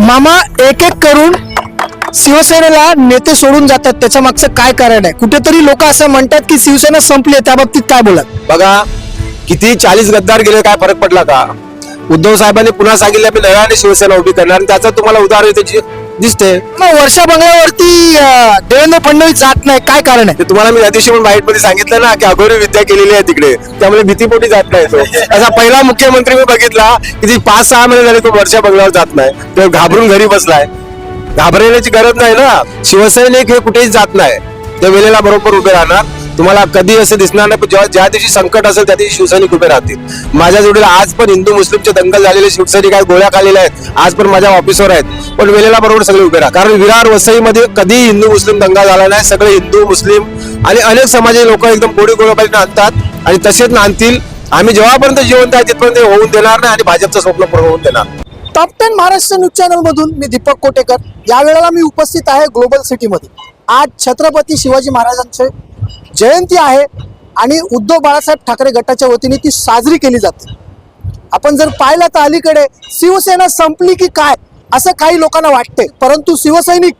मामा एक एक करून शिवसेनेला नेते सोडून जातात. त्याच्या मागचं काय कारण आहे? कुठेतरी लोक असं म्हणतात की शिवसेना संपली आहे त्या बाबतीत काय बोलत बघा किती चाळीस गद्दार गेले काय फरक पडला का? उद्धव साहेबांनी पुन्हा सांगितलं मी नव्याने शिवसेना उभी करणार. आणि त्याचं तुम्हाला उदाहरण त्याची दिसते. मग वर्षा बंगल्यावरती अं, देवेंद्र फडणवीस जात नाही. काय कारण आहे? ते तुम्हाला मी या दिवशी पण वाईटमध्ये सांगितलं ना की अघोरी विद्या केलेली आहे तिकडे. त्यामुळे भीतीपोटी जात नाही तो. असा पहिला मुख्यमंत्री मी बघितला की ती पाच सहा महिने झाले तो वर्षा बंगल्यावर जात नाही. तो घाबरून घरी बसलाय. घाबरण्याची गरज नाही ना. शिवसैनिक हे कुठेही जात नाही. ते वेळेला बरोबर उभे राहणार. तुम्हाला कधी असं दिसणार नाही पण जेव्हा ज्या दिवशी संकट असेल त्या दिवशी शिवसैनिक उभे राहतील. माझ्या जोडीला आज पण हिंदू मुस्लिमचे दंगल झालेले शिवसैनिक आहेत गोळ्या खाल्लेल्या आहेत. आज पण माझ्या ऑफिसवर आहेत. पण वेळेला बरोबर सगळे उभे राहा. कारण विरार वसईमध्ये कधी हिंदू मुस्लिम दंगा झाला नाही. सगळे हिंदू मुस्लिम आणि अनेक समाजाचे लोक एकदम गोडी गोळाबारीने आणतात आणि तसेच नांदतील आम्ही जेव्हापर्यंत जिवंत आहे तिथपर्यंत होऊन देणार नाही आणि भाजपचं स्वप्न पूर्ण होऊन देणार top ten Maharashtra news channel मधून मी दीपक कोटेकर. या वेळेला मी उपस्थित आहे ग्लोबल सिटीमध्ये आज छत्रपती शिवाजी महाराजांचे जयंती आहे आणि उद्धव बाळासाहेब ठाकरे गटाच्या वतीने ती साजरी केली जाते. आपण जर पाहिलं तर अलीकडे शिवसेना संपली की काय असं काही लोकांना वाटते परंतु शिवसैनिक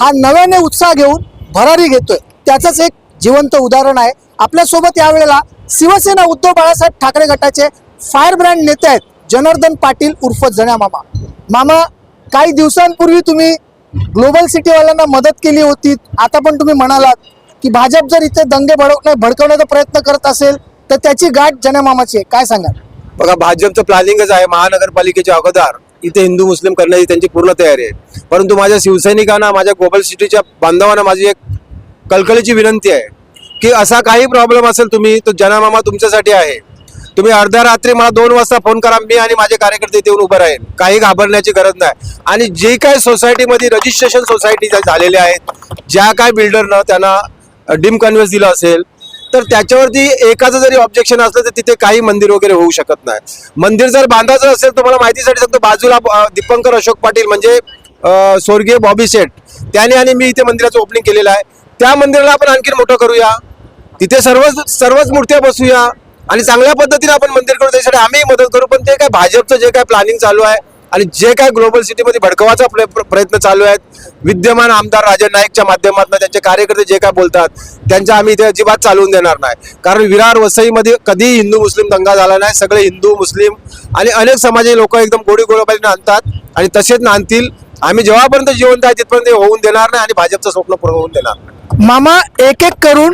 हा नव्याने उत्साह घेऊन भरारी घेतोय. त्याचंच एक जिवंत उदाहरण आहे. आपल्यासोबत यावेळेला शिवसेना उद्धव बाळासाहेब ठाकरे गटाचे फायर ब्रँड नेते आहेत जनार्दन पाटील उर्फ जण्या मामा. मामा काही दिवसांपूर्वी तुम्ही ग्लोबल सिटीवाल्यांना मदत केली होती. आता पण तुम्ही म्हणालात की भाजप जर इथे दंगे भडकण्या भडकवण्याचा प्रयत्न करत असेल तर त्याची गाठ जनमामाची आहे. काय सांगा बघा भाजपचं प्लॅनिंगच आहे महानगरपालिकेच्या अगोदर. इथे हिंदू मुस्लिम करण्याची त्यांची पूर्ण तयारी आहे. परंतु माझ्या शिवसैनिकांना माझ्या ग्लोबल सिटीच्या बांधवांना माझी एक कलकलीची विनंती आहे की असा काही प्रॉब्लेम असेल तुम्ही तो जनामामा तुमच्यासाठी आहे. तुम्ही अर्ध्या रात्री मला दोन वाजता फोन करा मी आणि माझे कार्यकर्ते येऊन उभं राहील काही घाबरण्याची गरज नाही. आणि जे काय सोसायटीमध्ये रजिस्ट्रेशन सोसायटी झालेल्या आहेत ज्या काय बिल्डरनं त्यांना डिम कन्व्हेन्स दिलं असेल तर त्याच्यावरती एकाचं जरी ऑब्जेक्शन असलं तर तिथे काही मंदिर वगैरे होऊ शकत नाही. मंदिर जर बांधायचं असेल तर मला माहितीसाठी सांगतो बाजूला दीपंकर अशोक पाटील म्हणजे स्वर्गीय बॉबी शेठ त्याने आणि मी इथे मंदिराचं ओपनिंग केलेलं आहे. त्या मंदिराला आपण आणखी मोठं करूया. तिथे सर्वच सर्वच मूर्त्या बसूया. आणि चांगल्या पद्धतीने आपण मंदिर करू त्यासाठी आम्ही मदत करू. पण ते काय भाजपचं जे काय प्लॅनिंग चालू आहे आणि जे काय ग्लोबल सिटीमध्ये भडकवाचा प्र- प्र- प्रयत्न चालू आहेत विद्यमान आमदार राजन नाईकच्या माध्यमातून त्यांचे कार्यकर्ते जे काय बोलतात त्यांच्या आम्ही इथे अजिबात चालवून देणार नाही. कारण विरार वसईमध्ये कधी हिंदू मुस्लिम दंगा झाला नाही. सगळे हिंदू मुस्लिम आणि अनेक समाजाचे लोक एकदम गोडी गोळाबारीने आणतात आणि तसेच नांदतील. आम्ही जेव्हापर्यंत जिवंत आहे तिथपर्यंत होऊन देणार नाही आणि भाजपचं स्वप्न पूर्ण होऊन देणार नाही. मामा एक एक करून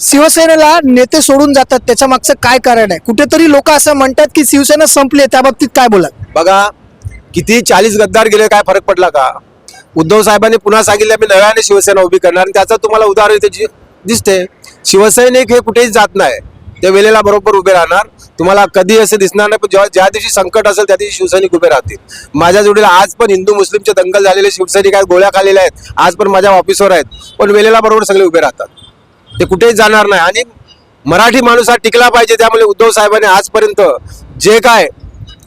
शिवसेनेला नेते सोडून जातात त्याच्या मागचं काय कारण आहे? कुठेतरी लोक असं म्हणतात की शिवसेना संपली आहे त्या बाबतीत काय बोलत बघा किती चाळीस गद्दार गेले काय फरक पडला का? उद्धव साहेबांनी पुन्हा सांगितलं मी नव्याने शिवसेना उभी करणार. आणि त्याचं तुम्हाला उदाहरण त्याची दिसते शिवसैनिक हे कुठेही जात नाही. ते वेळेला बरोबर उभे राहणार. तुम्हाला कधी असं दिसणार नाही पण जेव्हा ज्या दिवशी संकट असेल त्या दिवशी शिवसैनिक उभे राहतील. माझ्या जोडीला आज पण हिंदू मुस्लिमचे दंगल झालेले शिवसैनिक आहेत गोळ्या खालेल्या आहेत. आज पण माझ्या ऑफिसवर आहेत. पण वेळेला बरोबर सगळे उभे राहतात. ते कुठेही जाणार नाही. आणि मराठी माणूस हा टिकला पाहिजे त्यामुळे उद्धव साहेबांनी आजपर्यंत जे काय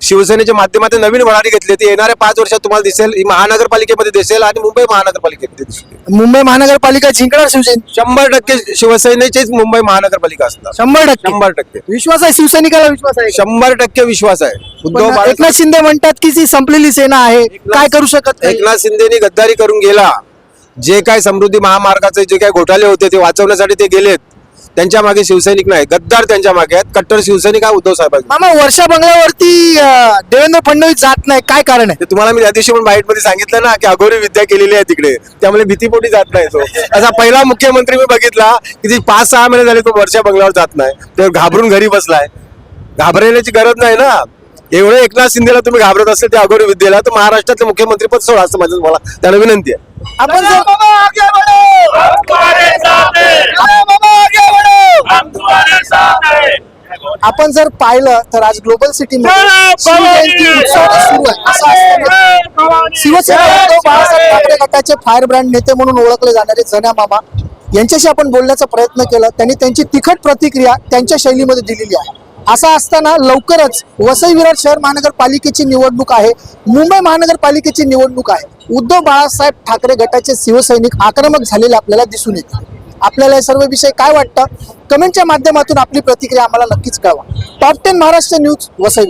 शिवसेनेच्या माध्यमातून नवीन वडारी घेतली ती येणाऱ्या पाच वर्षात तुम्हाला दिसेल ही महानगरपालिकेमध्ये दिसेल आणि मुंबई महानगरपालिकेमध्ये दिसेल. मुंबई महानगरपालिका जिंकणार शिवसेना? शंभर टक्के शिवसेनेचीच मुंबई महानगरपालिका असणार. शंभर टक्के? शंभर टक्के. विश्वास आहे शिवसैनिकाला विश्वास आहे शंभर टक्के विश्वास आहे. उद्धव एकनाथ शिंदे म्हणतात की ती संपलेली सेना आहे काय करू शकत एकनाथ शिंदेनी गद्दारी करून गेला. जे काय समृद्धी महामार्गाचे जे काय घोटाळे होते ते वाचवण्यासाठी ते गेलेत. त्यांच्या मागे शिवसैनिक नाही गद्दार त्यांच्या मागे आहेत. कट्टर शिवसैनिक हा उद्धव साहेबांचा मामा वर्षा बंगल्यावरती अं, देवेंद्र फडणवीस जात नाही. काय कारण आहे? ते तुम्हाला मी त्या दिवशी पण वाईटमध्ये सांगितलं ना की अघोरी विद्या केलेली आहे तिकडे. त्यामुळे भीतीपोटी जात नाही तो. असा पहिला मुख्यमंत्री मी बघितला की ती पाच सहा महिने झाले तो वर्षा बंगल्यावर जात नाही. ते घाबरून घरी बसलाय. घाबरण्याची गरज नाही ना. एवढं एकनाथ शिंदेला तुम्ही घाबरत असेल त्या अघोरी विद्येला तर महाराष्ट्रातले मुख्यमंत्री पद सोडा असं माझं मला त्यांना विनंती आहे. आपण जर आपण जर पाहिलं तर आज ग्लोबल सिटी शिवजयंती उत्सव सुरू आहे. असं असताना शिवसेना उद्धव बाळासाहेब ठाकरे गटाचे फायर ब्रँड नेते म्हणून ओळखले जाणारे जण्या मामा यांच्याशी आपण बोलण्याचा प्रयत्न केला. त्यांनी त्यांची तिखट प्रतिक्रिया त्यांच्या शैलीमध्ये दिलेली आहे. असं असताना लवकरच वसई विरार शहर महानगरपालिकेची निवडणूक आहे. मुंबई महानगरपालिकेची निवडणूक आहे. उद्धव बाळासाहेब ठाकरे गटाचे शिवसैनिक आक्रमक झालेले आपल्याला दिसून येतात. आपल्याला हे सर्व विषय काय वाटतं? कमेंटच्या माध्यमातून आपली प्रतिक्रिया आम्हाला नक्कीच कळवा. Top ten Maharashtra news Vasai